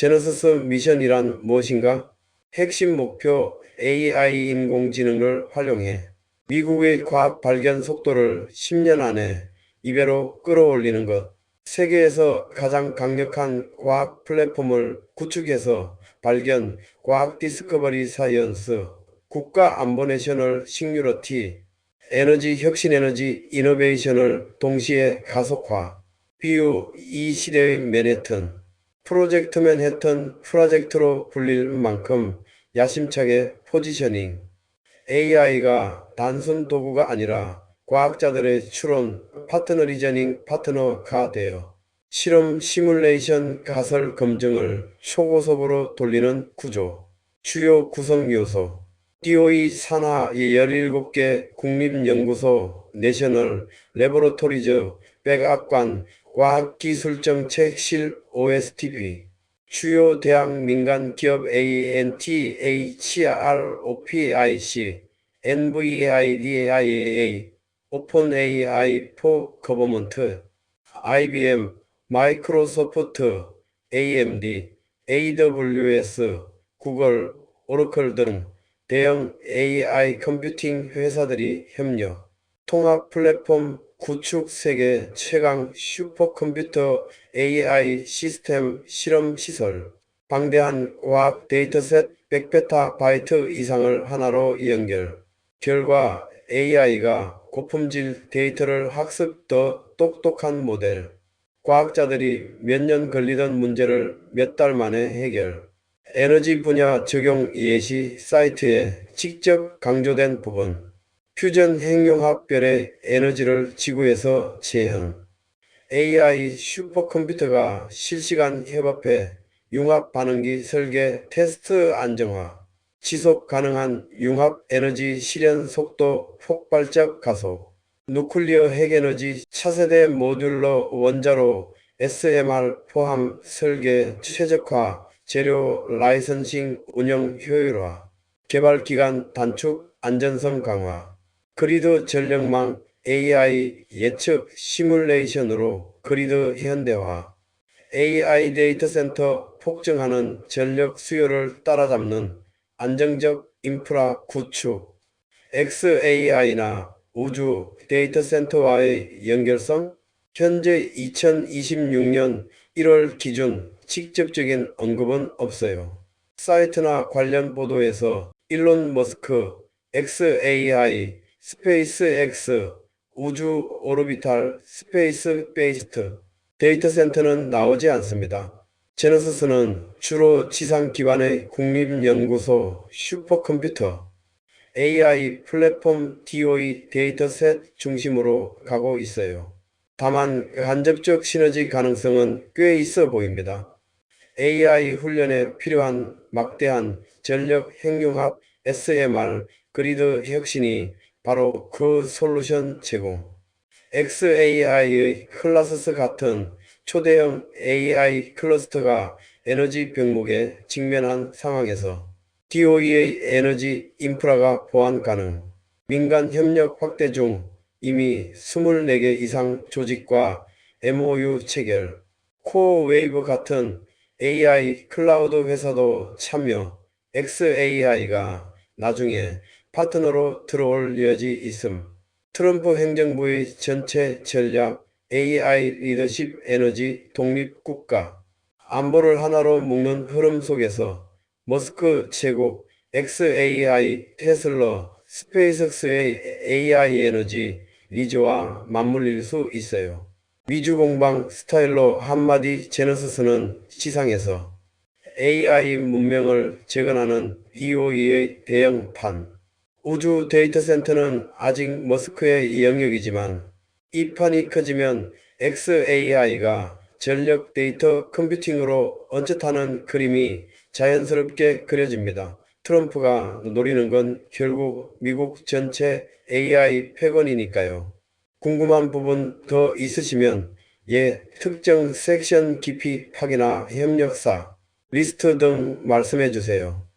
제너시스 미션이란 무엇인가? 핵심 목표 AI 인공지능을 활용해 미국의 과학 발견 속도를 10년 안에 2배로 끌어올리는 것. 세계에서 가장 강력한 과학 플랫폼을 구축해서 발견, 과학 디스커버리 사이언스, 국가 안보 내셔널 식유러티, 에너지 혁신 에너지 이노베이션을 동시에 가속화. 비유 이 시대의 맨해튼. 프로젝트 맨해튼 프로젝트로 불릴 만큼 야심차게 포지셔닝. AI가 단순 도구가 아니라 과학자들의 추론, 파트너 리저닝 파트너가 되어 실험 시뮬레이션 가설 검증을 초고속으로 돌리는 구조. 주요 구성 요소. DOE 산하 17개 국립연구소, 내셔널 레보레토리즈, 백악관, 과학기술정책 실 OSTP, 주요 대학 민간 기업 ANT, HR, OPIC, NVIDIA, OpenAI Government, IBM, 마이크로소프트, AMD, AWS, 구글, 오라클 등 대형 AI 컴퓨팅 회사들이 협력, 통합 플랫폼 구축 세계 최강 슈퍼컴퓨터 AI 시스템 실험 시설, 방대한 과학 데이터셋 100베타 바이트 이상을 하나로 연결. 결과 AI가 고품질 데이터를 학습 더 똑똑한 모델. 과학자들이 몇 년 걸리던 문제를 몇 달 만에 해결. 에너지 분야 적용 예시 사이트에 직접 강조된 부분. 퓨전 핵융합별의 에너지를 지구에서 재현. AI 슈퍼컴퓨터가 실시간 협업해 융합 반응기 설계 테스트 안정화. 지속 가능한 융합 에너지 실현 속도 폭발적 가속. 누클리어 핵에너지 차세대 모듈러 원자로 SMR 포함 설계 최적화, 재료 라이선싱 운영 효율화, 개발 기간 단축, 안전성 강화, 그리드 전력망 AI 예측 시뮬레이션으로 그리드 현대화, AI 데이터 센터 폭증하는 전력 수요를 따라잡는 안정적 인프라 구축, XAI나 우주 데이터 센터와의 연결성, 현재 2026년 1월 기준 직접적인 언급은 없어요. 사이트나 관련 보도에서 일론 머스크, XAI, 스페이스X, 우주 오르비탈, 스페이스 베이스트, 데이터 센터는 나오지 않습니다. 제너시스는 주로 지상 기반의 국립연구소 슈퍼컴퓨터, AI 플랫폼 DOE 데이터셋 중심으로 가고 있어요. 다만 간접적 시너지 가능성은 꽤 있어 보입니다. AI 훈련에 필요한 막대한 전력 핵융합 SMR 그리드 혁신이 바로 그 솔루션 제공. XAI의 클라스스 같은 초대형 AI 클러스터가 에너지 병목에 직면한 상황에서 DOE의 에너지 인프라가 보완 가능. 민간 협력 확대 중 이미 24개 이상 조직과 MOU 체결. 코어 웨이브 같은 AI 클라우드 회사도 참여. XAI가 나중에 파트너로 들어올 여지 있음. 트럼프 행정부의 전체 전략 AI 리더십 에너지 독립 국가 안보를 하나로 묶는 흐름 속에서 머스크 제국 XAI 테슬러 스페이스X의 AI 에너지 리조와 맞물릴 수 있어요. 미주 공방 스타일로 한마디 제너시스는 시상에서 AI 문명을 재건하는 DOE의 대형판 우주 데이터 센터는 아직 머스크의 영역이지만 이 판이 커지면 XAI가 전력 데이터 컴퓨팅으로 언뜻하는 그림이 자연스럽게 그려집니다. 트럼프가 노리는 건 결국 미국 전체 AI 패권이니까요. 궁금한 부분 더 있으시면 예 특정 섹션 깊이 파기나 협력사 리스트 등 말씀해 주세요.